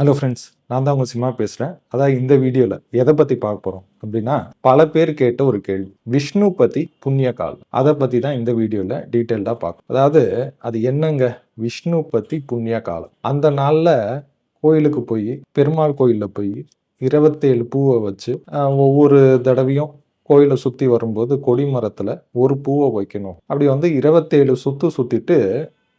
Hello friends நான் தான் உங்கள் சினிமா பேசுகிறேன் அதான் இந்த வீடியோவில் எதை பற்றி பார்க்க போகிறோம் அப்படின்னா பல பேர் கேட்ட ஒரு கேள்வி. விஷ்ணு பற்றி புண்ணிய காலம் அதை பற்றி தான் இந்த வீடியோவில் டீட்டெயில்டாக பார்க்கும் அதாவது அது என்னங்க? விஷ்ணு பற்றி புண்ணிய காலம் அந்த நாளில் கோயிலுக்கு போய் பெருமாள் கோயிலில் போய் இருபத்தேழு பூவை வச்சு ஒவ்வொரு தடவையும் கோயிலை சுற்றி வரும்போது கொடி மரத்தில் ஒரு பூவை வைக்கணும். அப்படி வந்து இருபத்தேழு சுற்று சுற்றிட்டு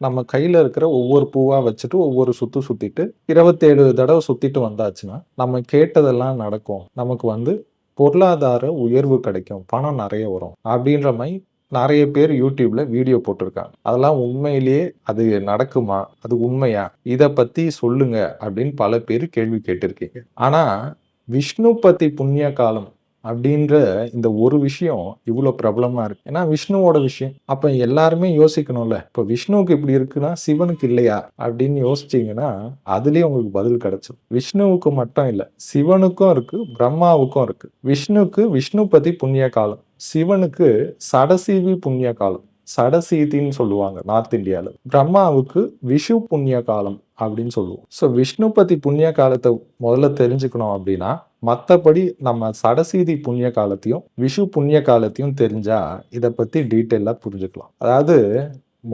நம்ம கையில் இருக்கிற ஒவ்வொரு பூவாக வச்சுட்டு ஒவ்வொரு சுற்று சுற்றிட்டு இருபத்தேழு தடவை சுற்றிட்டு வந்தாச்சுன்னா நம்ம கேட்டதெல்லாம் நடக்கும். நமக்கு வந்து பொருளாதார உயர்வு கிடைக்கும். பணம் நிறைய வரும். அப்படின்ற மாதிரி நிறைய பேர் யூடியூப்ல வீடியோ போட்டிருக்காங்க. அதெல்லாம் உண்மையிலேயே அது நடக்குமா? அது உண்மையா? இதை பத்தி சொல்லுங்க அப்படின்னு பல பேர் கேள்வி கேட்டிருக்கீங்க. ஆனா விஷ்ணு பத்தி புண்ணிய காலம் அப்படின்ற இந்த ஒரு விஷயம் இவ்வளோ பிரபலமாக இருக்குது ஏன்னா விஷ்ணுவோட விஷயம். அப்போ எல்லாருமே யோசிக்கணும்ல. இப்போ விஷ்ணுவுக்கு இப்படி இருக்குன்னா சிவனுக்கு இல்லையா? அப்படின்னு யோசிச்சீங்கன்னா அதுலேயே உங்களுக்கு பதில் கிடச்சிடும் விஷ்ணுவுக்கு மட்டும் இல்லை சிவனுக்கும் இருக்குது பிரம்மாவுக்கும் இருக்குது விஷ்ணுக்கு விஷ்ணுபதி புண்ணிய காலம் சிவனுக்கு சடசீவி புண்ணிய காலம் சடசீதின்னு சொல்லுவாங்க நார்த் இந்தியாவில் பிரம்மாவுக்கு விஷு புண்ணிய காலம் அப்படின்னு சொல்லுவோம். ஸோ விஷ்ணு பத்தி புண்ணிய காலத்தை முதல்ல தெரிஞ்சுக்கணும் அப்படின்னா மற்றபடி நம்ம சடசீதி புண்ணிய காலத்தையும் விஷு புண்ணிய காலத்தையும் தெரிஞ்சா இதை பத்தி டீட்டெயிலாக புரிஞ்சுக்கலாம். அதாவது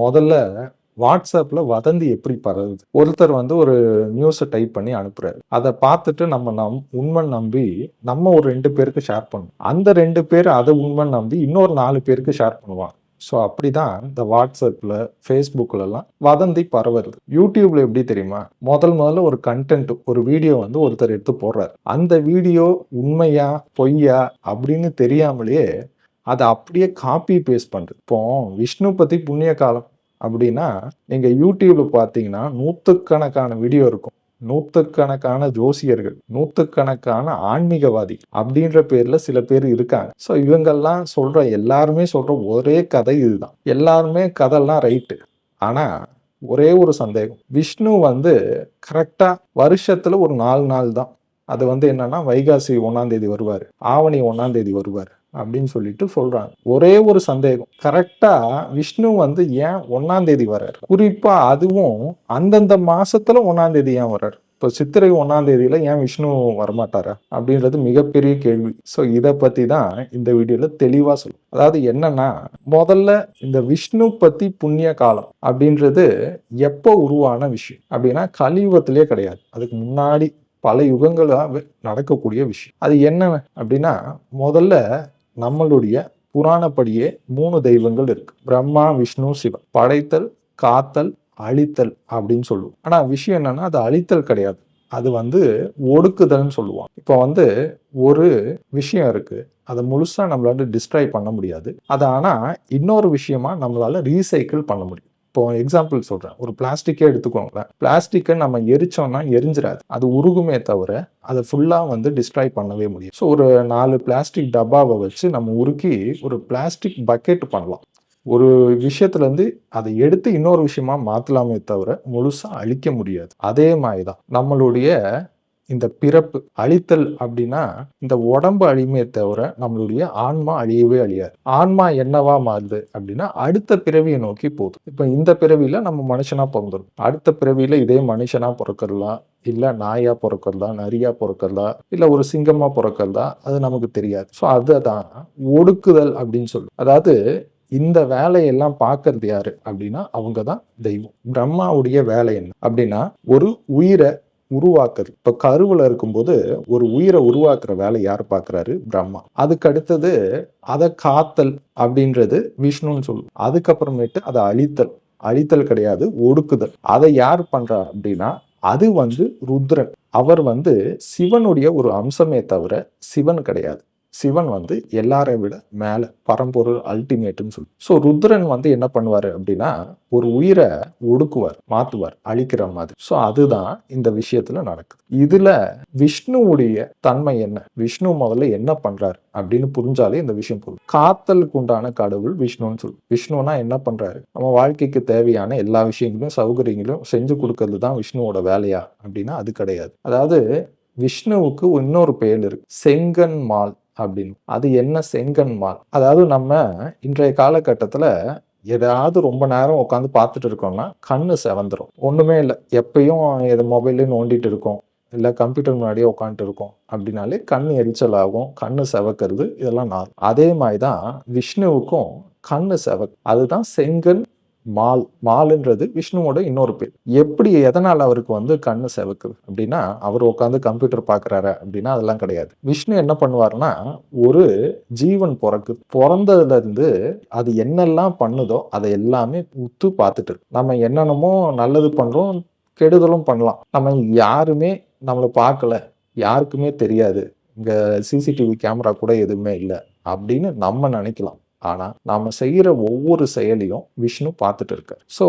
முதல்ல வாட்ஸ்அப்பில் வதந்தி எப்படி பரவுது? ஒருத்தர் வந்து ஒரு நியூஸை டைப் பண்ணி அனுப்புறாரு. அதை பார்த்துட்டு நம்ம நம் உண்மை நம்பி நம்ம ஒரு ரெண்டு பேருக்கு ஷேர் பண்ணுவோம் அந்த ரெண்டு பேர் அதை உண்மை நம்பி இன்னொரு நாலு பேருக்கு ஷேர் பண்ணுவாங்க. ஸோ அப்படிதான் இந்த வாட்ஸ்அப்பில் ஃபேஸ்புக்கிலலாம் வதந்தி பரவுறது. யூடியூப்பில் எப்படி தெரியுமா? முதல் முதல்ல ஒரு கண்டென்ட் ஒரு வீடியோ வந்து ஒருத்தர் எடுத்து போடுறாரு. அந்த வீடியோ உண்மையா பொய்யா அப்படின்னு தெரியாமலேயே அதை அப்படியே காப்பி பேஸ்ட் பண்ணுறது இப்போ விஷ்ணு பற்றி புண்ணிய காலம் அப்படின்னா நீங்கள் யூடியூப்பில் பார்த்தீங்கன்னா நூற்றுக்கணக்கான வீடியோ இருக்கும். நூற்றுக்கணக்கான ஜோசியர்கள் நூற்றுக்கணக்கான ஆன்மீகவாதி அப்படின்ற பேர்ல சில பேர் இருக்காங்க. ஸோ இவங்கெல்லாம் சொல்ற எல்லாருமே சொல்ற ஒரே கதை இதுதான். எல்லாருமே கதைலாம் ரைட்டு. ஆனா ஒரே ஒரு சந்தேகம். விஷ்ணு வந்து கரெக்டா வருஷத்துல ஒரு நாலு நாள் தான். அது வந்து என்னன்னா வைகாசி ஒன்னாம் தேதி வருவார். ஆவணி ஒன்னாம் தேதி வருவார். அப்படின்னு சொல்லிட்டு சொல்றாங்க. ஒரே ஒரு சந்தேகம். கரெக்டா விஷ்ணு வந்து ஏன் ஒன்னாம் தேதி வர்றாரு? குறிப்பா அதுவும் அந்தந்த மாசத்துல ஒன்னாம் தேதி ஏன் வர்றாரு? இப்போ சித்திரை ஒன்னாம் தேதியில ஏன் விஷ்ணு வரமாட்டாரா? அப்படின்றது மிகப்பெரிய கேள்வி. ஸோ இதை பத்தி தான் இந்த வீடியோல தெளிவா சொல்லும். அதாவது என்னன்னா முதல்ல இந்த விஷ்ணு பத்தி புண்ணிய காலம் அப்படின்றது எப்போ உருவான விஷயம்? அப்படின்னா கலியுகத்திலே கிடையாது. அதுக்கு முன்னாடி பல யுகங்களாக நடக்கக்கூடிய விஷயம். அது என்ன அப்படின்னா முதல்ல நம்மளுடைய புராணப்படியே மூணு தெய்வங்கள் இருக்கு. பிரம்மா விஷ்ணு சிவன். படைத்தல் காத்தல் அழித்தல் அப்படின்னு சொல்லுவோம். ஆனா விஷயம் என்னன்னா அது அழித்தல் கிடையாது. அது வந்து ஒடுக்குதல்னு சொல்லுவான் இப்போ வந்து ஒரு விஷயம் இருக்கு. அதை முழுசா நம்மளால டிஸ்ட்ராய் பண்ண முடியாது. அதை ஆனா இன்னொரு விஷயமா நம்மளால ரீசைக்கிள் பண்ண முடியும். இப்போ எக்ஸாம்பிள் சொல்றேன். ஒரு பிளாஸ்டிக்கே எடுத்துக்கோங்களேன். பிளாஸ்டிக்கை நம்ம எரிச்சோம்னா எரிஞ்சிடாது அது உருகுமே தவிர அதை ஃபுல்லாக வந்து டிஸ்ட்ராய் பண்ணவே முடியும் ஸோ ஒரு நாலு பிளாஸ்டிக் டப்பாவை வச்சு நம்ம உருக்கி ஒரு பிளாஸ்டிக் பக்கெட் பண்ணலாம். ஒரு விஷயத்துலேருந்து அதை எடுத்து இன்னொரு விஷயமா மாற்றலாமே தவிர முழுசாக அழிக்க முடியாது. அதே மாதிரி தான் நம்மளுடைய இந்த பிறப்பு அழித்தல் அப்படின்னா இந்த உடம்பு அழியுமே தவிர நம்மளுடைய ஆன்மா அழியவே அழியாது. ஆன்மா என்னவா மாறுது அப்படின்னா அடுத்த பிறவியை நோக்கி போகுது. இப்போ இந்த பிறவியில நம்ம மனுஷனா பிறந்துடும் அடுத்த பிறவியில இதே மனுஷனா பிறக்கிறலாம் இல்ல நாயா பிறக்கிறதா? நரியா பிறக்கிறதா? இல்ல ஒரு சிங்கமா பிறக்கிறதா? அது நமக்கு தெரியாது. ஸோ அதுதான் ஒடுக்குதல் அப்படின்னு சொல்லும் அதாவது இந்த வேலையெல்லாம் பார்க்கறது யாரு அப்படின்னா அவங்க தான் தெய்வம். பிரம்மாவுடைய வேலை என்ன அப்படின்னா ஒரு உயிரை உருவாக்குறது இப்ப கருவுல இருக்கும்போது ஒரு உயிரை உருவாக்குற வேலை யார் பார்க்கறாரு பிரம்மா. அதுக்கு அடுத்தது அதை காத்தல் அப்படின்றது விஷ்ணுன்னு சொல்லுவோம். அதுக்கப்புறமேட்டு அதை அழித்தல். அழித்தல் கிடையாது ஒடுக்குதல். அதை யார் பண்றா அப்படின்னா அது வந்து ருத்ரன். அவர் வந்து சிவனுடைய ஒரு அம்சமே தவிர சிவன் கிடையாது. சிவன் வந்து எல்லாரை விட மேலே பரம்பொருள் அல்டிமேட்டுன்னு சொல்லி ஸோ ருத்ரன் வந்து என்ன பண்ணுவார் அப்படின்னா ஒரு உயிரை ஒடுக்குவார் மாற்றுவார் அழிக்கிற மாதிரி. ஸோ அதுதான் இந்த விஷயத்தில் நடக்குது. இதில் விஷ்ணுவுடைய தன்மை என்ன? விஷ்ணு முதல்ல என்ன பண்றாரு அப்படின்னு புரிஞ்சாலே இந்த விஷயம் புரியும் காத்தலுக்கு உண்டான கடவுள் விஷ்ணுன்னு சொல்லு. விஷ்ணுனா என்ன பண்ணுறாரு நம்ம வாழ்க்கைக்கு தேவையான எல்லா விஷயங்களும் சௌகரியங்களும் செஞ்சு கொடுக்கறது தான் விஷ்ணுவோட வேலையா அப்படின்னா அது கிடையாது. அதாவது விஷ்ணுவுக்கு இன்னொரு பெயர் இருக்கு. செங்கன் மால் அப்படின்னு. அது என்ன செங்கன் மால் அதாவது நம்ம இன்றைய காலகட்டத்தில் எதாவது ரொம்ப நேரம் உட்காந்து பார்த்துட்டு இருக்கோம்னா கண்ணு செவந்துடும் ஒன்றுமே இல்லை. எப்பயும் எது மொபைல்லே நோண்டிட்டு இருக்கோம். இல்லை கம்ப்யூட்டர் முன்னாடியே உட்காந்துட்டு இருக்கோம் அப்படின்னாலே கண் எரிச்சல் ஆகும் கண்ணு செவக்கிறது இதெல்லாம் நார். அதே மாதிரி தான் விஷ்ணுவுக்கும் கண்ணு செவக் அதுதான் செங்கன் மால் மாலுன்றது விஷ்ணுவோட இன்னொரு பேர். எப்படி எதனால் அவருக்கு வந்து கண்ணு செவக்குது? அப்படின்னா அவர் உட்காந்து கம்ப்யூட்டர் பார்க்குறாரு அப்படின்னா அதெல்லாம் கிடையாது. விஷ்ணு என்ன பண்ணுவாருன்னா ஒரு ஜீவன் பிறக்கு பிறந்ததுலேருந்து அது என்னெல்லாம் பண்ணுதோ அதை எல்லாமே உத்து பார்த்துட்டு நம்ம என்னென்னமோ நல்லது பண்ணுறோம் கெடுதலும் பண்ணலாம். நம்ம யாருமே நம்மளை பார்க்கல யாருக்குமே தெரியாது. இங்கே சிசிடிவி கேமரா கூட எதுவுமே இல்லை அப்படின்னு நம்ம நினைக்கலாம். ஆனால் நாம் செய்கிற ஒவ்வொரு செயலையும் விஷ்ணு பார்த்துட்டு இருக்கார். ஸோ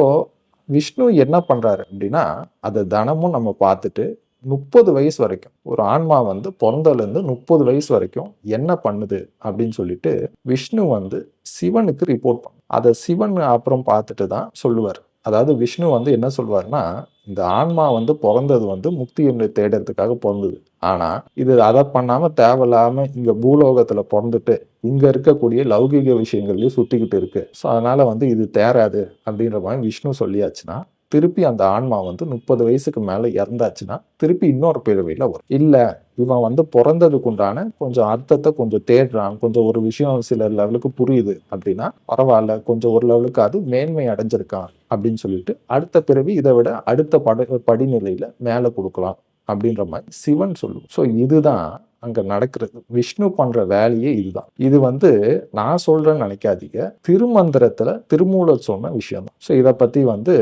விஷ்ணு என்ன பண்ணுறாரு அப்படின்னா அதை தினமும் நம்ம பார்த்துட்டு முப்பது வயசு வரைக்கும் ஒரு ஆன்மா வந்து பிறந்தலேருந்து முப்பது வயசு வரைக்கும் என்ன பண்ணுது அப்படின்னு சொல்லிட்டு விஷ்ணு வந்து சிவனுக்கு ரிப்போர்ட் பண்ணும் அதை சிவன் அப்புறம் பார்த்துட்டு தான் சொல்லுவார். அதாவது விஷ்ணு வந்து என்ன சொல்வார்னா இந்த ஆன்மா வந்து பிறந்தது வந்து முக்தியை தேடுறதுக்காக பிறந்தது. ஆனா இது அதை பண்ணாம தேவையில்லாம இங்க பூலோகத்துல பிறந்துட்டு இங்க இருக்கக்கூடிய லௌகிக விஷயங்கள்லயும் சுத்திக்கிட்டு இருக்கு. ஸோ அதனால வந்து இது தேராது அப்படின்ற மாதிரி விஷ்ணு சொல்லியாச்சுன்னா திருப்பி அந்த ஆன்மா வந்து முப்பது வயசுக்கு மேலே இறந்தாச்சுன்னா திருப்பி இன்னொரு பிறவியில் வரும். இல்லை இவன் வந்து பிறந்ததுக்கு உண்டான கொஞ்சம் அர்த்தத்தை கொஞ்சம் தேடுறான். கொஞ்சம் ஒரு விஷயம் சில லெவலுக்கு புரியுது அப்படின்னா பரவாயில்ல கொஞ்சம் ஒரு லெவலுக்கு அது மேன்மை அடைஞ்சிருக்கான் அப்படின்னு சொல்லிட்டு அடுத்த பிறவி இதை விட அடுத்த பட படிநிலையில் மேலே கொடுக்கலாம் அப்படின்ற மாதிரி சிவன் சொல்லுவோம் ஸோ இதுதான் அங்கே நடக்கிறது. விஷ்ணு பண்ற வேலையே இதுதான். இது வந்து நான் சொல்றேன்னு நினைக்காதீங்க. திருமந்திரத்துல திருமூலர் சொன்ன விஷயம் தான் ஸோ இதை பத்தி வந்து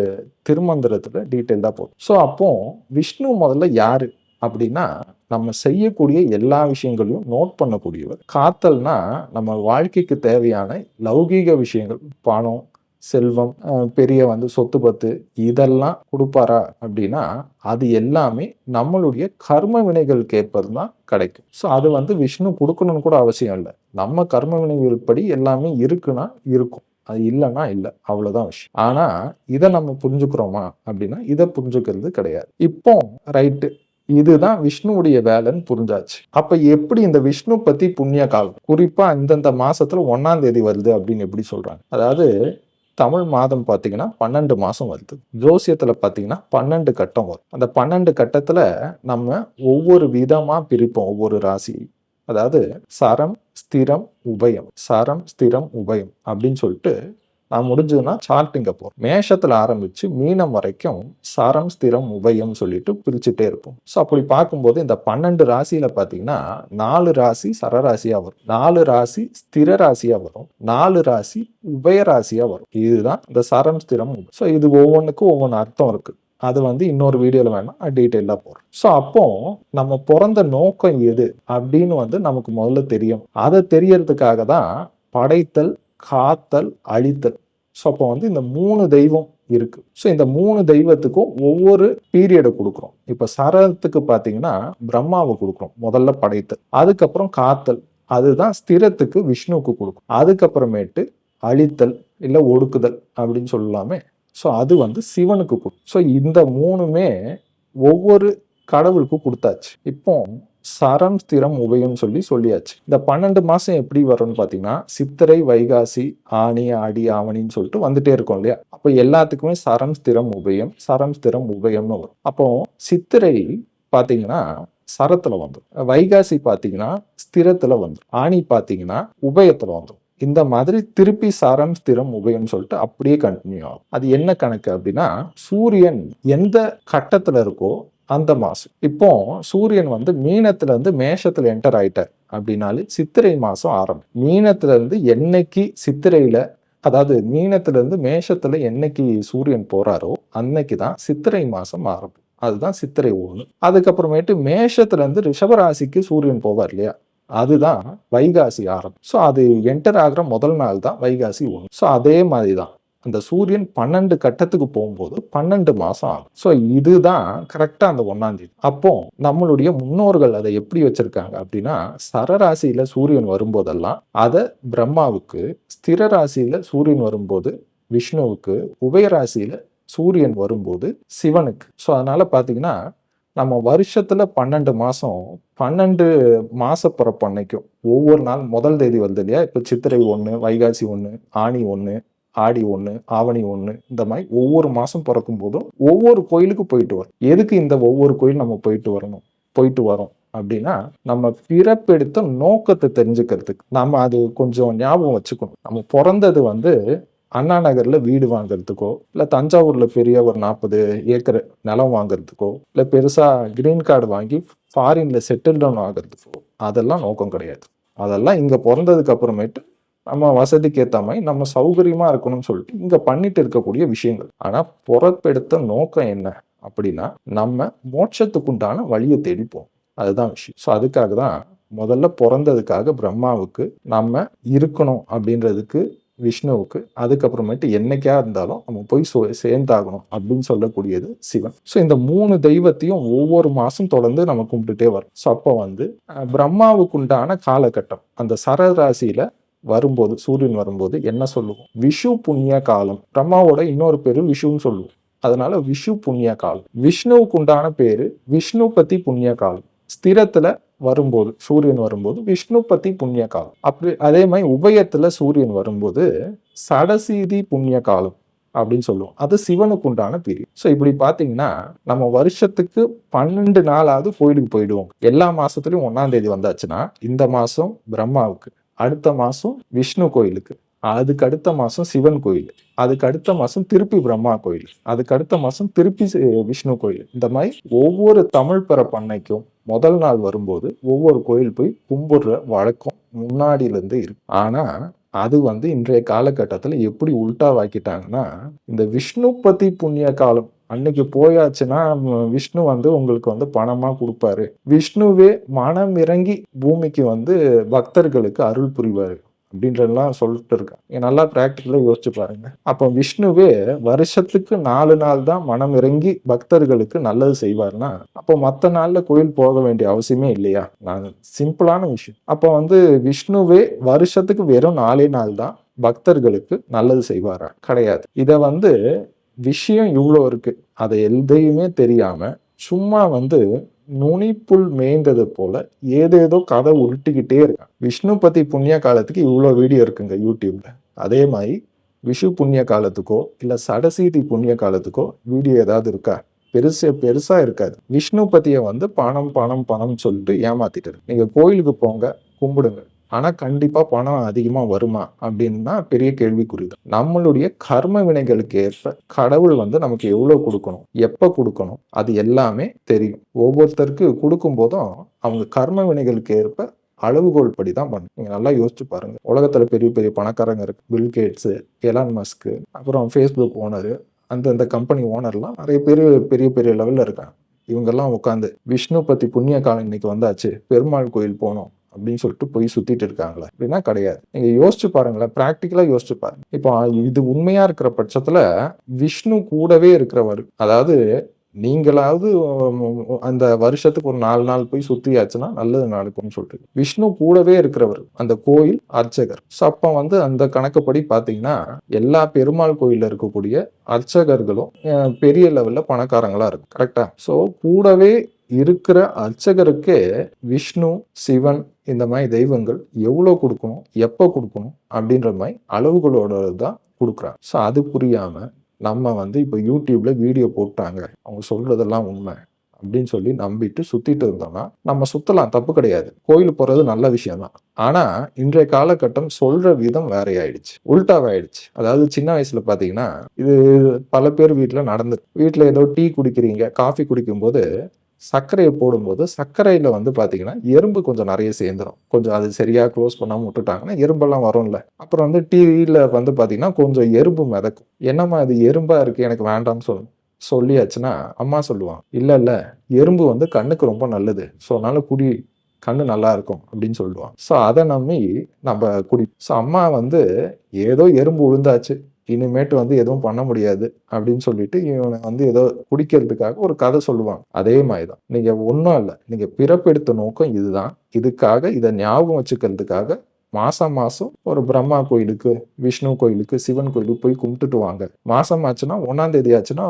திருமந்திரத்துல டீட்டெயில்டாக போகும் ஸோ அப்போ விஷ்ணு முதல்ல யாரு? அப்படின்னா நம்ம செய்யக்கூடிய எல்லா விஷயங்களையும் நோட் பண்ணக்கூடியவர். காத்தல்னா நம்ம வாழ்க்கைக்கு தேவையான லௌகீக விஷயங்கள் பணம் செல்வம் பெரிய வந்து சொத்து பத்து இதெல்லாம் கொடுப்பாரா அப்படின்னா அது எல்லாமே நம்மளுடைய கர்ம வினைகளுக்கு ஏற்பது தான் கிடைக்கும். ஸோ அது வந்து விஷ்ணு கொடுக்கணும்னு கூட அவசியம் இல்லை. நம்ம கர்ம வினைகள் படி எல்லாமே இருக்குன்னா இருக்கும். அது இல்லைன்னா இல்லை. அவ்வளோதான் விஷயம். ஆனால் இதை நம்ம புரிஞ்சுக்கிறோமா அப்படின்னா இதை புரிஞ்சுக்கிறது கிடையாது. இப்போ ரைட்டு இதுதான் விஷ்ணுவுடைய வேலைன்னு புரிஞ்சாச்சு. அப்ப எப்படி இந்த விஷ்ணு பத்தி புண்ணிய காலம்? குறிப்பா இந்தந்த மாசத்துல ஒன்னாம் தேதி வருது அப்படின்னு எப்படி சொல்றாங்க? அதாவது தமிழ் மாதம் பார்த்தீங்கன்னா பன்னெண்டு மாதம் வருது. ஜோசியத்தில் பார்த்தீங்கன்னா பன்னெண்டு கட்டம் வரும். அந்த பன்னெண்டு கட்டத்தில் நம்ம ஒவ்வொரு விதமாக பிரிப்போம் ஒவ்வொரு ராசி. அதாவது சரம் ஸ்திரம் உபயம். சரம் ஸ்திரம் உபயம் அப்படின்னு சொல்லிட்டு நான் முடிஞ்சதுன்னா சார்ட்டிங்க போகிறோம் மேஷத்தில் ஆரம்பித்து மீனம் வரைக்கும் சரம் ஸ்திரம் உபயம் சொல்லிட்டு பிரிச்சுட்டே இருப்போம். ஸோ அப்படி பார்க்கும்போது இந்த பன்னெண்டு ராசியில் பார்த்தீங்கன்னா நாலு ராசி சரராசியாக வரும். நாலு ராசி ஸ்திர ராசியாக வரும். நாலு ராசி உபய ராசியாக வரும். இதுதான் இந்த சரம் ஸ்திரம் ஸோ இது ஒவ்வொன்றுக்கும் ஒவ்வொன்று அர்த்தம் இருக்குது அது வந்து இன்னொரு வீடியோவில் வேணால் டீட்டெயிலாக போகிறோம் ஸோ அப்போ நம்ம பிறந்த நோக்கம் எது அப்படின்னு வந்து நமக்கு முதல்ல தெரியும். அதை தெரியறதுக்காக தான் படைத்தல் காத்தல் அழித்தல். ஸோ அப்போ வந்து இந்த மூணு தெய்வம் இருக்கு. ஸோ இந்த மூணு தெய்வத்துக்கும் ஒவ்வொரு பீரியடை கொடுக்குறோம். இப்போ சரத்துக்கு பார்த்தீங்கன்னா பிரம்மாவை கொடுக்குறோம். முதல்ல படைத்தல். அதுக்கப்புறம் காத்தல். அதுதான் ஸ்திரத்துக்கு விஷ்ணுவுக்கு கொடுக்கும். அதுக்கப்புறமேட்டு அழித்தல் இல்லை ஒடுக்குதல் அப்படின்னு சொல்லலாமே ஸோ அது வந்து சிவனுக்கு கொடுக்கும். ஸோ இந்த மூணுமே ஒவ்வொரு கடவுளுக்கும் கொடுத்தாச்சு. இப்போ சரம் ஸ்திரம் உபயம் சொல்லி சொல்லியாச்சு. இந்த பன்னெண்டு மாசம் எப்படி வரும்னு பாத்தீங்கன்னா சித்திரை வைகாசி ஆணி ஆடி ஆவணின்னு சொல்லிட்டு வந்துட்டே இருக்கும் இல்லையா? அப்போ எல்லாத்துக்குமே சரம் ஸ்திரம் உபயம் சரம் ஸ்திரம் உபயம்னு வரும். அப்போ சித்திரை பாத்தீங்கன்னா சரத்துல வந்துடும் வைகாசி பாத்தீங்கன்னா ஸ்திரத்துல வந்துடும் ஆணி பாத்தீங்கன்னா உபயத்துல வந்துடும் இந்த மாதிரி திருப்பி சரம் ஸ்திரம் உபயம் சொல்லிட்டு அப்படியே கண்டினியூ ஆகும். அது என்ன கணக்கு அப்படின்னா சூரியன் எந்த கட்டத்துல இருக்கோ அந்த மாதம் இப்போ சூரியன் வந்து மீனத்துல இருந்து மேஷத்துல என்டர் ஆயிட்டார். அப்படின்னாலே சித்திரை மாதம் ஆரம்பம். மீனத்துல இருந்து என்னைக்கு சித்திரையில அதாவது மீனத்துல இருந்து மேஷத்துல என்னைக்கு சூரியன் போறாரோ அன்னைக்கு தான் சித்திரை மாசம் ஆரம்பம். அதுதான் சித்திரை ஒன்று அதுக்கப்புறமேட்டு மேஷத்துல இருந்து ரிஷபராசிக்கு சூரியன் போவார் இல்லையா? அதுதான் வைகாசி ஆரம்பம். ஸோ அது என்டர் ஆகிற முதல் நாள் தான் வைகாசி ஒன்று ஸோ அதே மாதிரி தான். அந்த சூரியன் பன்னெண்டு கட்டத்துக்கு போகும்போது பன்னெண்டு மாதம் ஆகும். ஸோ இதுதான் கரெக்டாக அந்த ஒன்றாந்தேதி அப்போ நம்மளுடைய முன்னோர்கள் அதை எப்படி வச்சிருக்காங்க அப்படின்னா சரராசியில் சூரியன் வரும்போதெல்லாம் அதை பிரம்மாவுக்கு ஸ்திர ராசியில் சூரியன் வரும்போது விஷ்ணுவுக்கு உபயராசியில் சூரியன் வரும்போது சிவனுக்கு. ஸோ அதனால் பார்த்தீங்கன்னா நம்ம வருஷத்தில் பன்னெண்டு மாதம் பன்னெண்டு மாச பிறப்பு அன்னைக்கும் ஒவ்வொரு நாள் முதல் தேதி வருது இல்லையா? இப்போ சித்திரை ஒன்று வைகாசி ஒன்று ஆணி ஒன்று ஆடி ஒன்று ஆவணி ஒன்று இந்த மாதிரி ஒவ்வொரு மாதம் பிறக்கும் போதும் ஒவ்வொரு கோயிலுக்கு போயிட்டு வரும். எதுக்கு இந்த ஒவ்வொரு கோயில் நம்ம போயிட்டு வரணும்? போயிட்டு வரோம் அப்படின்னா நம்ம பிறப்பெடுத்த நோக்கத்தை தெரிஞ்சுக்கிறதுக்கு. நம்ம அது கொஞ்சம் ஞாபகம் வச்சுக்கணும். நம்ம பிறந்தது வந்து அண்ணா நகரில் வீடு வாங்குறதுக்கோ இல்லை தஞ்சாவூரில் பெரிய ஒரு நாற்பது ஏக்கர் நிலம் வாங்குறதுக்கோ இல்லை பெருசாக கிரீன் கார்டு வாங்கி ஃபாரினில் செட்டில் டவுன் ஆகிறதுக்கோ அதெல்லாம் நோக்கம் கிடையாது. அதெல்லாம் இங்கே பிறந்ததுக்கு அப்புறமேட்டு நம்ம வசதிக்கு ஏற்ற மாதிரி நம்ம சௌகரியமாக இருக்கணும்னு சொல்லிட்டு இங்கே பண்ணிட்டு இருக்கக்கூடிய விஷயங்கள். ஆனால் புறப்பெடுத்த நோக்கம் என்ன அப்படின்னா நம்ம மோட்சத்துக்குண்டான வழியை தேடிப்போம். அதுதான் விஷயம். ஸோ அதுக்காக தான் முதல்ல பிறந்ததுக்காக பிரம்மாவுக்கு நம்ம இருக்கணும் அப்படின்றதுக்கு விஷ்ணுவுக்கு அதுக்கப்புறமேட்டு என்னைக்கா இருந்தாலும் நம்ம போய் சோ சேர்ந்தாகணும் அப்படின்னு சொல்லக்கூடியது சிவன். ஸோ இந்த மூணு தெய்வத்தையும் ஒவ்வொரு மாதம் தொடர்ந்து நம்ம கும்பிட்டுட்டே வரும் ஸோ அப்போ வந்து பிரம்மாவுக்குண்டான பிரம்மாவுக்கு உண்டான காலகட்டம். அந்த சரராசியில வரும்போது சூரியன் வரும்போது என்ன சொல்லுவோம்? விஷு புண்ணிய காலம். பிரம்மாவோட இன்னொரு பேரு விஷுன்னு சொல்லுவோம். அதனால விஷு புண்ணிய காலம். விஷ்ணுவுக்கு உண்டான பேரு விஷ்ணு பத்தி புண்ணிய காலம். ஸ்திரத்துல வரும்போது சூரியன் வரும்போது விஷ்ணு பத்தி புண்ணிய காலம். அப்படி அதே மாதிரி உபயத்துல சூரியன் வரும்போது சடசீதி புண்ணிய காலம் அப்படின்னு சொல்லுவோம். அது சிவனுக்கு உண்டான பீரியட் ஸோ இப்படி பார்த்தீங்கன்னா நம்ம வருஷத்துக்கு பன்னெண்டு நாளாவது கோயிலுக்கு போயிடுவோம். எல்லா மாசத்துலயும் ஒன்னாம் தேதி வந்தாச்சுன்னா இந்த மாசம் பிரம்மாவுக்கு. அடுத்த மாதம் விஷ்ணு கோயிலுக்கு. அதுக்கு அடுத்த மாதம் சிவன் கோயில். அதுக்கு அடுத்த மாதம் திருப்பி பிரம்மா கோயில். அதுக்கு அடுத்த மாதம் திருப்பி சி- விஷ்ணு கோயில். இந்த மாதிரி ஒவ்வொரு தமிழ் பெற பண்ணைக்கும் முதல் நாள் வரும்போது ஒவ்வொரு கோயில் போய் கும்பிடுற வழக்கம் முன்னாடியிலேருந்து இருக்கு. ஆனால் அது வந்து இன்றைய காலகட்டத்தில் எப்படி உல்டாவாக்கிட்டாங்கன்னா இந்த விஷ்ணுபதி புண்ணிய காலம் அன்னைக்கு போயாச்சுன்னா விஷ்ணு வந்து உங்களுக்கு வந்து பணமாக கொடுப்பாரு. விஷ்ணுவே மனம் இறங்கி பூமிக்கு வந்து பக்தர்களுக்கு அருள் புரிவார் அப்படின்றதெல்லாம் சொல்லிட்டு இருக்கேன் நல்லா ப்ராக்டிக்கலாக யோசிச்சு பாருங்க. அப்போ விஷ்ணுவே வருஷத்துக்கு நாலு நாள் தான் மனம் இறங்கி பக்தர்களுக்கு நல்லது செய்வார்னா அப்போ மற்ற நாளில் கோயில் போக வேண்டிய அவசியமே இல்லையா? நான் சிம்பிளான விஷயம். அப்போ வந்து விஷ்ணுவே வருஷத்துக்கு வெறும் நாலே நாள் தான் பக்தர்களுக்கு நல்லது செய்வாரா? கிடையாது. இதை வந்து விஷயம் இவ்வளோ இருக்குது அதை எதையுமே தெரியாமல் சும்மா வந்து நுனிப்புல் மேய்ந்தது போல ஏதேதோ கதை உருட்டிக்கிட்டே இருக்கான். விஷ்ணு பத்தி புண்ணிய காலத்துக்கு இவ்வளோ வீடியோ இருக்குங்க யூடியூப்ல. அதே மாதிரி விஷு புண்ணிய காலத்துக்கோ இல்லை சடசீதி புண்ணிய காலத்துக்கோ வீடியோ ஏதாவது இருக்கா? பெருசு பெருசா இருக்காது. விஷ்ணு பத்திய வந்து பணம் பணம் பணம் சொல்லிட்டு ஏமாத்திட்டு இருக்கு. நீங்க கோயிலுக்கு போங்க கும்பிடுங்க. ஆனால் கண்டிப்பாக பணம் அதிகமாக வருமா அப்படின்னா பெரிய கேள்விக்குறி தான். நம்மளுடைய கர்ம வினைகளுக்கு ஏற்ப கடவுள் வந்து நமக்கு எவ்வளோ கொடுக்கணும் எப்போ கொடுக்கணும் அது எல்லாமே தெரியும். ஒவ்வொருத்தருக்கு கொடுக்கும் போதும் அவங்க கர்ம வினைகளுக்கு ஏற்ப அளவுகோல் படி தான் பண்ணும். நீங்கள் நல்லா யோசிச்சு பாருங்கள் உலகத்தில் பெரிய பெரிய பணக்காரங்க இருக்கு. பில் கேட்ஸு எலான் மஸ்க்கு அப்புறம் ஃபேஸ்புக் ஓனரு அந்தந்த கம்பெனி ஓனர்லாம் நிறைய பேர் பெரிய பெரிய லெவலில் இருக்காங்க. இவங்கெல்லாம் உட்காந்து விஷ்ணு பற்றி புண்ணிய காலம் இன்னைக்கு வந்தாச்சு. பெருமாள் கோயில் போனோம். அப்படின்னு சொல்லிட்டு போய் சுத்திட்டு இருக்காங்களா. அப்படின்னா கிடையாது. நீங்க யோசிச்சு பாருங்களேன். ப்ராக்டிக்கலா யோசிச்சு பாருங்க. இப்போ இது உண்மையா இருக்கிற பட்சத்துல விஷ்ணு கூடவே இருக்கிறவர். அதாவது நீங்களாவது அந்த வருஷத்துக்கு ஒரு நாலு நாள் போய் சுத்தியாச்சுன்னா நல்லது நடக்கும்னு சொல்லிட்டு. விஷ்ணு கூடவே இருக்கிறவர். அந்த கோயில் அர்ச்சகர். ஸோ அப்போ வந்து அந்த கணக்குப்படி பார்த்தீங்கன்னா எல்லா பெருமாள் கோயிலில் இருக்கக்கூடிய அர்ச்சகர்களும் பெரிய லெவல்ல பணக்காரங்களா இருக்கு. கரெக்டா ஸோ கூடவே இருக்கிற அர்ச்சகருக்கே விஷ்ணு சிவன் இந்த மாதிரி தெய்வங்கள் எவ்வளோ கொடுக்கணும் எப்போ கொடுக்கணும் அப்படின்ற மாதிரி அளவுகளோட தான் கொடுக்குறாங்க. ஸோ அது புரியாமல் நம்ம வந்து இப்போ யூடியூப்ல வீடியோ போட்டாங்க. அவங்க சொல்றதெல்லாம் உண்மை அப்படின்னு சொல்லி நம்பிட்டு சுத்திட்டு இருந்தோம்னா நம்ம சுத்தலாம் தப்பு கிடையாது. கோயில் போறது நல்ல விஷயம் தான் ஆனா இன்றைய காலகட்டம் சொல்ற விதம் வேறையாயிடுச்சு. உல்டாவாயிடுச்சு. அதாவது சின்ன வயசுல பாத்தீங்கன்னா இது பல பேர் வீட்டுல நடந்து வீட்டுல ஏதோ டீ குடிக்கிறீங்க காஃபி குடிக்கும்போது சர்க்கரையை போடும்போது சர்க்கரையில் வந்து பார்த்திங்கன்னா எறும்பு கொஞ்சம் நிறைய சேர்ந்துரும். கொஞ்சம் அது சரியாக க்ளோஸ் பண்ணாம விட்டுட்டாங்கன்னா எறும்பெல்லாம் வரும்ல. அப்புறம் வந்து டிவியில் வந்து பார்த்திங்கன்னா கொஞ்சம் எறும்பு மிதக்கும். என்னம்மா இது எறும்பாக இருக்குது எனக்கு வேண்டாம்னு சொல்லணும் சொல்லியாச்சுன்னா அம்மா சொல்லுவான் இல்லை இல்லை எறும்பு வந்து கண்ணுக்கு ரொம்ப நல்லது. ஸோ அதனால் குடி கண்ணு நல்லா இருக்கும் அப்படின்னு சொல்லுவான் ஸோ அதை நம்பி நம்ம குடி. ஸோ அம்மா வந்து ஏதோ எறும்பு விழுந்தாச்சு இனிமேட்டு வந்து எதுவும் பண்ண முடியாது அப்படின்னு சொல்லிட்டு இவனை வந்து ஏதோ குடிக்கிறதுக்காக ஒரு கதை சொல்லுவாங்க. அதே மாதிரி தான் நீங்க ஒன்றும் இல்லை. நீங்க பிறப்பெடுத்த நோக்கம் இதுதான். இதுக்காக இதை ஞாபகம் வச்சுக்கிறதுக்காக மாசம் மாசம் ஒரு பிரம்மா கோயிலுக்கு விஷ்ணு கோயிலுக்கு சிவன் கோயிலுக்கு போய் கும்பிட்டுட்டு வாங்க. மாசம் ஆச்சுன்னா ஒன்னாம் தேதி ஆச்சுன்னா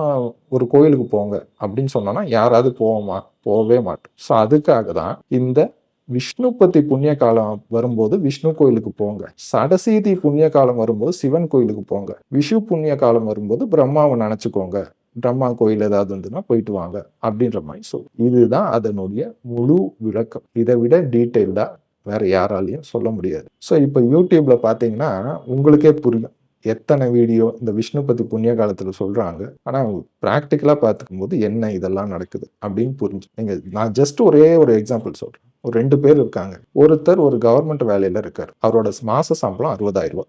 ஒரு கோயிலுக்கு போங்க அப்படின்னு சொன்னோன்னா யாராவது போவோமா? போகவே மாட்டோம். ஸோ அதுக்காக தான் இந்த விஷ்ணுபதி புண்ணிய காலம் வரும்போது விஷ்ணு கோயிலுக்கு போங்க. சடசீதி புண்ணிய காலம் வரும்போது சிவன் கோயிலுக்கு போங்க. விஷு புண்ணிய காலம் வரும்போது பிரம்மாவை நினச்சிக்கோங்க. பிரம்மா கோயில் ஏதாவது இருந்ததுன்னா போயிட்டு வாங்க. அப்படின்ற மாதிரி சொல். இதுதான் அதனுடைய முழு விளக்கம். இதை விட டீட்டெயில்டாக வேற யாராலையும் சொல்ல முடியாது. ஸோ இப்போ யூடியூப்ல பார்த்தீங்கன்னா உங்களுக்கே புரியும். எத்தனை வீடியோ இந்த விஷ்ணு பத்தி புண்ணிய காலத்தில் சொல்றாங்க ஆனால் ப்ராக்டிக்கலாக பார்த்துக்கும் போது என்ன இதெல்லாம் நடக்குது அப்படின்னு புரிஞ்சு. நீங்க நான் ஜஸ்ட் ஒரே ஒரு எக்ஸாம்பிள் சொல்றேன். ஒரு ரெண்டு பேர் இருக்காங்க. ஒருத்தர் ஒரு கவர்மெண்ட் வேலையில் இருக்கார். அவரோட மாத சம்பளம் அறுபதாயிரம் ரூபா.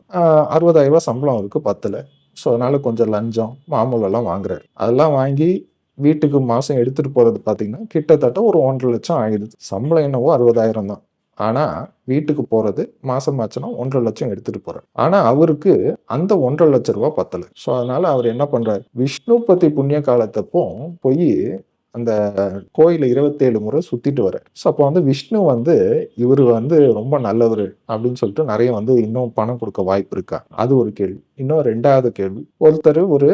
அறுபதாயிரம் ரூபாய் சம்பளம் அவருக்கு பத்தில். ஸோ அதனால் கொஞ்சம் லஞ்சம் மாமூலம் எல்லாம் வாங்குறாரு. அதெல்லாம் வாங்கி வீட்டுக்கு மாதம் எடுத்துகிட்டு போகிறது பார்த்தீங்கன்னா கிட்டத்தட்ட ஒரு ஒன்றரை லட்சம் ஆகிடுது சம்பளம் என்னவோ அறுபதாயிரம் தான். ஆனால் வீட்டுக்கு போகிறது மாதம் ஆச்சுன்னா ஒன்றரை லட்சம் எடுத்துகிட்டு போகிறார் ஆனால் அவருக்கு அந்த ஒன்றரை லட்சம் ரூபாய் பத்தலை. ஸோ அதனால் அவர் என்ன பண்ணுறாரு விஷ்ணு பத்தி புண்ணிய காலத்தப்போ போய் அந்த கோயிலை இருபத்தேழு முறை சுத்திட்டு வர ஸோ அப்போ வந்து விஷ்ணு வந்து இவர் வந்து ரொம்ப நல்லவர் அப்படின்னு சொல்லிட்டு நிறைய வந்து இன்னும் பணம் கொடுக்க வாய்ப்பு இருக்கா? அது ஒரு கேள்வி. இன்னும் ரெண்டாவது கேள்வி. ஒருத்தர் ஒரு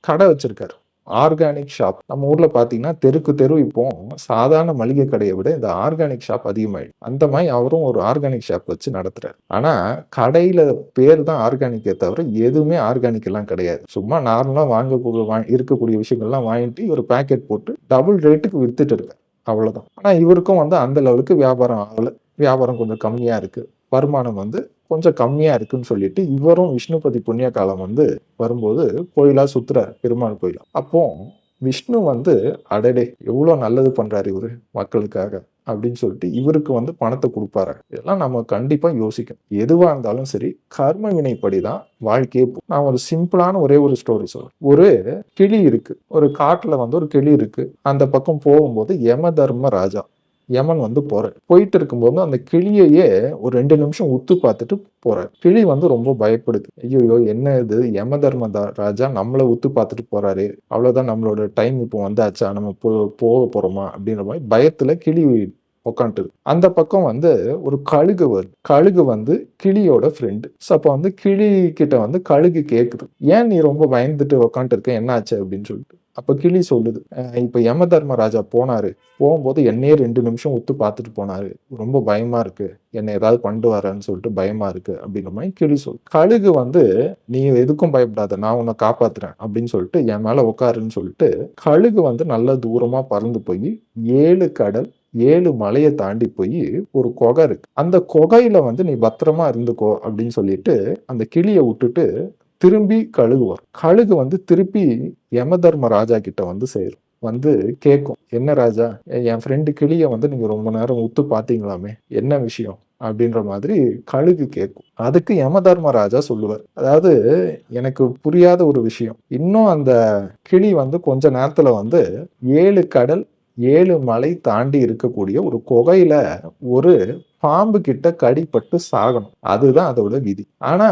கடை வச்சிருக்காரு. Organic shop. நம்ம ஊர்ல பாத்தீங்கன்னா தெருக்கு தெரு இப்போ சாதாரண மளிகை கடையை விட இந்த ஆர்கானிக் ஷாப் அதிகமாயிடும் அந்த மாதிரி அவரும் ஒரு ஆர்கானிக் ஷாப் வச்சு நடத்துறாரு. ஆனா கடையில பேர் தான் ஆர்கானிக்கே தவிர எதுவுமே ஆர்கானிக் எல்லாம் கிடையாது. சும்மா நார்மலா வாங்கக்கூடிய வா- இருக்கக்கூடிய விஷயங்கள்லாம் வாங்கிட்டு ஒரு பேக்கெட் போட்டு டபுள் ரேட்டுக்கு வித்துட்டு இருக்காரு. அவ்வளவுதான். ஆனா இவருக்கும் வந்து அந்த லெவலுக்கு வியாபாரம் ஆகல. வியாபாரம் கொஞ்சம் கம்மியா இருக்கு. வருமானம் வந்து கொஞ்சம் கம்மியா இருக்குன்னு சொல்லிட்டு இவரும் விஷ்ணுபதி புண்ணிய காலம் வந்து வரும்போது கோயிலா சுத்துறாரு பெருமாள் கோயிலா. அப்போ விஷ்ணு வந்து அடடே எவ்வளோ நல்லது பண்றாரு இவரு மக்களுக்காக அப்படின்னு சொல்லிட்டு இவருக்கு வந்து பணத்தை கொடுப்பாரு. இதெல்லாம் நம்ம கண்டிப்பா யோசிக்கணும். எதுவா இருந்தாலும் சரி கர்ம வினைப்படி தான் வாழ்க்கையே நான் ஒரு சிம்பிளான ஒரே ஒரு ஸ்டோரி சொல்றேன். ஒரு கிளி இருக்கு. ஒரு காட்டுல வந்து ஒரு கிளி இருக்கு. அந்த பக்கம் போகும்போது யம தர்ம ராஜா. யமன் வந்து போகிறார் போயிட்டு இருக்கும்போது அந்த கிளியையே ஒரு ரெண்டு நிமிஷம் உத்து பார்த்துட்டு போகிறார் கிளி வந்து ரொம்ப பயப்படுது. ஐயோ என்ன இது? யம தர்ம ராஜா நம்மளை உத்து பார்த்துட்டு போகிறாரு அவ்வளோதான் நம்மளோட டைம் இப்போ வந்தாச்சா? நம்ம போ போக போகிறோமா அப்படின்ற மாதிரி பயத்தில் கிளி உக்காந்துது அந்த பக்கம் வந்து ஒரு கழுகு வருது கழுகு வந்து கிளியோட ஃப்ரெண்டு ஸோ அப்போ வந்து கிளி கிட்ட வந்து கழுகு கேட்குது ஏன் நீ ரொம்ப பயந்துட்டு உக்காந்துட்டு இருக்க? என்னாச்சு? அப்படின்னு சொல்லிட்டு. அப்போ கிளி சொல்லுது இப்போ யம தர்மராஜா போனார். போகும்போது என்னையே ரெண்டு நிமிஷம் ஒத்து பார்த்துட்டு போனார். ரொம்ப பயமாக இருக்குது என்னை ஏதாவது பண்ணிட்டு வரேன்னு சொல்லிட்டு பயமாக இருக்குது அப்படிங்கிற மாதிரி கிளி சொல் கழுகு வந்து நீ எதுக்கும் பயப்படாத. நான் உன்னை காப்பாத்துறேன் அப்படின்னு சொல்லிட்டு என் மேலே உட்காருன்னு சொல்லிட்டு கழுகு வந்து நல்ல தூரமாக பறந்து போய் ஏழு கடல் ஏழு மலையை தாண்டி போய் ஒரு குகை இருக்கு. அந்த குகையில வந்து நீ பத்திரமா இருந்துக்கோ அப்படின்னு சொல்லிட்டு அந்த கிளியை விட்டுட்டு திரும்பி கழுகு வரும் கழுகு வந்து திருப்பி யம தர்ம ராஜா கிட்ட வந்து சேரும். வந்து கேட்கும் என்ன ராஜா என் ஃப்ரெண்டு கிளிய வந்து நீங்க ரொம்ப நேரம் உத்து பாத்தீங்களாமே என்ன விஷயம்? அப்படின்ற மாதிரி கழுகு கேட்கும் அதுக்கு யம தர்மராஜா சொல்லுவார். அதாவது எனக்கு புரியாத ஒரு விஷயம். இன்னும் அந்த கிளி வந்து கொஞ்ச நேரத்துல வந்து ஏழு கடல் ஏழு மலை தாண்டி இருக்கக்கூடிய ஒரு குகையில ஒரு பாம்பு கிட்ட கடிப்பட்டு சாகணும். அதுதான் அதோட விதி. ஆனா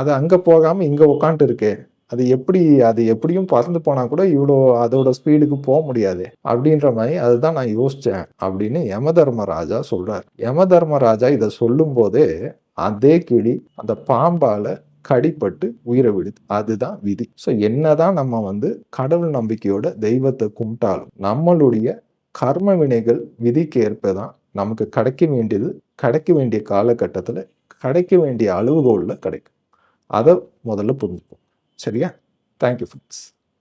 அது அங்க போகாம இங்க உட்காந்துட்டு இருக்கே அது எப்படி அது எப்படியும் பறந்து போனா கூட இவ்வளோ அதோட ஸ்பீடுக்கு போக முடியாது. அப்படின்ற மாதிரி அதுதான் நான் யோசிச்சேன் அப்படின்னு யம தர்மராஜா சொல்றாரு. யம தர்மராஜா இதை சொல்லும் போதே அதே கிளி அந்த பாம்பால கடிப்பட்டு உயிரை விடுது. அதுதான் விதி. ஸோ என்னதான் நம்ம வந்து கடவுள் நம்பிக்கையோட தெய்வத்தை கும்பிட்டாலும் நம்மளுடைய கர்ம வினைகள் விதிக்கு ஏற்பதான் நமக்கு கிடைக்க வேண்டியது கிடைக்க வேண்டிய காலகட்டத்தில் கிடைக்க வேண்டிய அளவுகோலில் கிடைக்கும். அதை முதல்ல புரிஞ்சுப்போம் சரியா? Thank you friends